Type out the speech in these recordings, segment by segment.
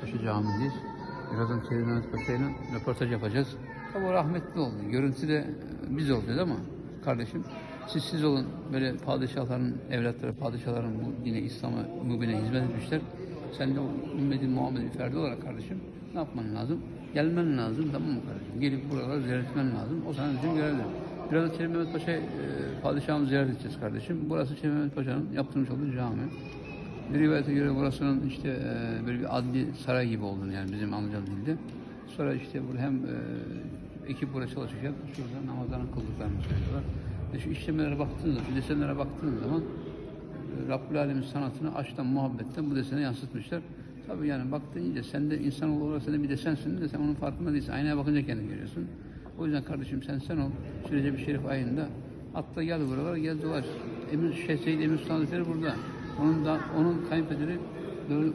Paşa Camii'ndeyiz. Birazdan Mehmet Paşa ile röportaj yapacağız. Tabi o rahmetli oldu. Görüntüde e, biz olacağız ama kardeşim siz siz olun. Böyle padişahların evlatları, padişahların bu dine, İslam'a, mübine hizmet etmişler. Sen de ümmetin Muhammed'in ferdi olarak kardeşim ne yapman lazım? Gelmen lazım tamam mı kardeşim? Gelip buralara ziyaret etmen lazım. O sana bizim görevler. Biraz Kerim Mehmet Paşa e, padişahımızı ziyaret edeceğiz kardeşim. Burası Mehmet Paşa'nın yaptırmış olduğu cami. Bir rivayete göre burasının işte e, böyle bir adli saray gibi olduğunu yani bizim anlayacağımız dilde. Sonra işte burada hem e, ekip burada çalışırken şurada namazlarını kıldıklarını söylüyorlar. Ve şu işlemelere baktığınız zaman, desenlere baktığınız zaman e, Rabbül Alemin sanatını aşktan, muhabbetten bu desene yansıtmışlar. Tabii yani baktığın iyice sen de insan olarak sen de bir desensin de sen onun farkında değilsin. Aynaya bakınca kendini görüyorsun. O yüzden kardeşim sen sen ol. Sürece bir şerif ayında. Atla gel buralara gel dolaş. Emir Şeyh Emir Sultan burada. Onun da onun kayınpederi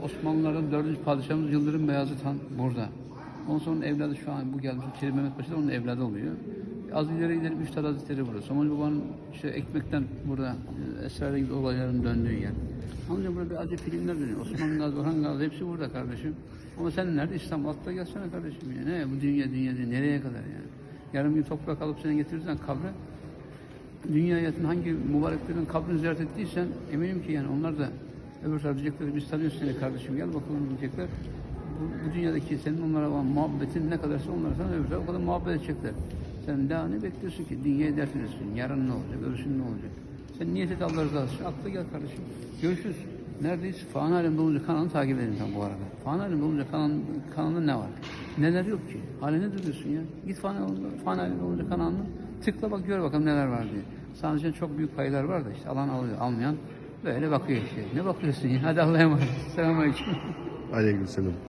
Osmanlılardan dördüncü padişahımız Yıldırım Beyazıt Han burada. Ondan sonra evladı şu an bu gelmiş Kerim Mehmet Paşa da onun evladı oluyor. Az ileri gidelim Üstad Hazretleri burada. Somalı Baba'nın işte ekmekten burada e, esrarı gibi olayların döndüğü yer. Amca burada bir acı filmler dönüyor. Osman Gazi, Orhan Gazi hepsi burada kardeşim. Ama sen nerede? İstanbul atla gelsene kardeşim ya. Ne bu dünya dünya dünya nereye kadar yani? Yarım gün toprak alıp seni getirirsen kabre dünya hayatının hangi mübareklerin kabrini ziyaret ettiysen eminim ki yani onlar da öbür tarafta diyecekler biz tanıyoruz seni kardeşim gel bakalım diyecekler. Bu, bu dünyadaki senin onlara olan muhabbetin ne kadarsa onlara sana öbür tarafa o kadar muhabbet edecekler. Sen daha ne bekliyorsun ki? Dünyayı dert ediyorsun. Yarın ne olacak? Öbürsün ne olacak? Sen niyet et Allah için. Akla gel kardeşim. Görüşürüz. Neredeyiz? Fani Alem'de olunca kanalı takip edin tam bu arada. Fani Alem'de olunca kanalın, kanalında ne var? Neler yok ki? Hala ne duruyorsun ya? Git Fani, Fani Alem'de olunca kanalını tıkla bak gör bakalım neler var diye. Sadece çok büyük paylar var da işte alan alıyor, almayan böyle bakıyor işte. Ne bakıyorsun ya? Hadi Allah'a emanet. Selamünaleyküm. Aleykümselam.